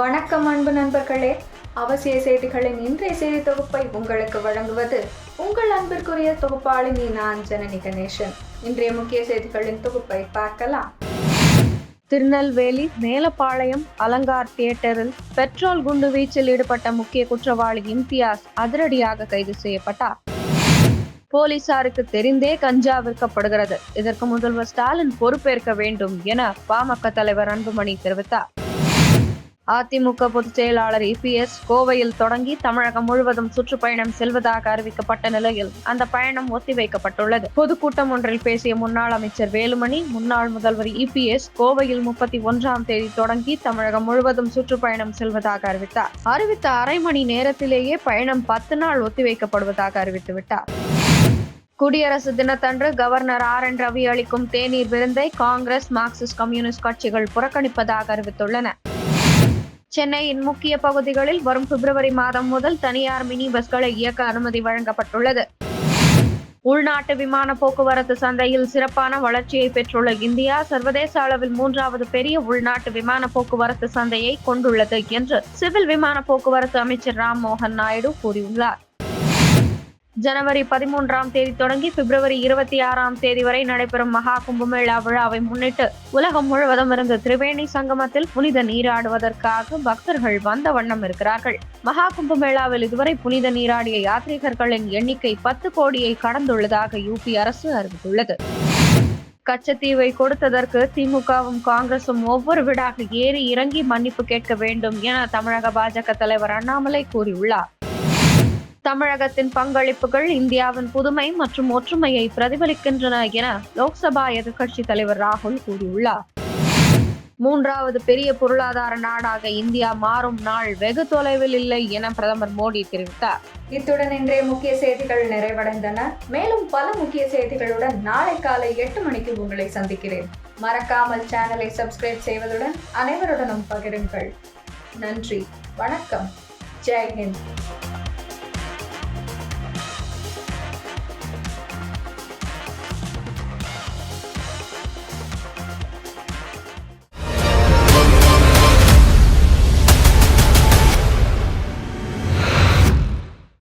வணக்கம் அன்பு நண்பர்களே. அவசிய செய்திகளின் இன்றைய செய்தி தொகுப்பை உங்களுக்கு வழங்குவது உங்கள் அன்பிற்குரிய தொகுப்பாளினி நான் ஜனனி கணேசன். இன்றைய முக்கிய செய்திகளின் தொகுப்பை பார்க்கலாம். திருநெல்வேலி மேலப்பாளையம் அலங்கார் தியேட்டரில் பெட்ரோல் குண்டு வீச்சில் ஈடுபட்ட முக்கிய குற்றவாளி இம்தியாஸ் அதிரடியாக கைது செய்யப்பட்டார். போலீசாருக்கு தெரிந்தே கஞ்சா விற்கப்படுகிறது. இதற்கு முதல்வர் ஸ்டாலின் பொறுப்பேற்க வேண்டும் என பாமக தலைவர் அன்புமணி தெரிவித்தார். அதிமுக பொதுச் செயலாளர் இபிஎஸ் கோவையில் தொடங்கி தமிழகம் முழுவதும் சுற்றுப்பயணம் செல்வதாக அறிவிக்கப்பட்ட நிலையில் அந்த பயணம் ஒத்திவைக்கப்பட்டுள்ளது. பொதுக்கூட்டம் ஒன்றில் பேசிய முன்னாள் அமைச்சர் வேலுமணி முன்னாள் முதல்வர் இபிஎஸ் கோவையில் முப்பத்தி ஒன்றாம் தேதி தொடங்கி தமிழகம் முழுவதும் சுற்றுப்பயணம் செல்வதாக அறிவித்தார். அறிவித்த அரை மணி நேரத்திலேயே பயணம் பத்து நாள் ஒத்திவைக்கப்படுவதாக அறிவித்துவிட்டார் குடியரசு தினத்தன்று கவர்னர் ஆர் என் ரவி அளிக்கும் தேநீர் விருந்தை காங்கிரஸ் மார்க்சிஸ்ட் கம்யூனிஸ்ட் கட்சிகள் புறக்கணிப்பதாக அறிவித்துள்ளன. சென்னையின் முக்கிய பகுதிகளில் வரும் பிப்ரவரி மாதம் முதல் தனியார் மினி பஸ்களை இயக்க அனுமதி வழங்கப்பட்டுள்ளது. உள்நாட்டு விமான போக்குவரத்து சந்தையில் சிறப்பான வளர்ச்சியை பெற்றுள்ள இந்தியா சர்வதேச அளவில் மூன்றாவது பெரிய உள்நாட்டு விமான போக்குவரத்து சந்தையை கொண்டுள்ளது என்று சிவில் விமான போக்குவரத்து அமைச்சர் ராம் மோகன் நாயுடு கூறியுள்ளார். ஜனவரி பதிமூன்றாம் தேதி தொடங்கி பிப்ரவரி இருபத்தி ஆறாம் தேதி வரை நடைபெறும் மகா கும்பமேளா விழாவை முன்னிட்டு உலகம் முழுவதும் இருந்து திரிவேணி சங்கமத்தில் புனித நீராடுவதற்காக பக்தர்கள் வந்த வண்ணம் இருக்கிறார்கள். மகா கும்பமேளாவில் இதுவரை புனித நீராடிய யாத்ரீகர்களின் எண்ணிக்கை பத்து கோடியை கடந்துள்ளதாக யூபி அரசு அறிவித்துள்ளது. கச்சத்தீவை கொடுத்ததற்கு திமுகவும் காங்கிரசும் ஒவ்வொரு வீடாக ஏறி இறங்கி மன்னிப்பு கேட்க வேண்டும் என தமிழக பாஜக தலைவர் அண்ணாமலை கூறியுள்ளார். தமிழகத்தின் பங்களிப்புகள் இந்தியாவின் புதுமை மற்றும் ஒற்றுமையை பிரதிபலிக்கின்றன என லோக்சபா எதிர்க்கட்சி தலைவர் ராகுல் கூறியுள்ளார். மூன்றாவது பெரிய பொருளாதார நாடாக இந்தியா மாறும் நாள் வெகு தொலைவில் இல்லை என பிரதமர் மோடி தெரிவித்தார். இத்துடன் இன்றைய முக்கிய செய்திகள் நிறைவடைந்தன. மேலும் பல முக்கிய செய்திகளுடன் நாளை காலை எட்டு மணிக்கு உங்களை சந்திக்கிறேன். மறக்காமல் சேனலை சப்ஸ்கிரைப் செய்வதுடன் அனைவருடனும் பகிருங்கள். நன்றி. வணக்கம். ஜெய்ஹிந்த்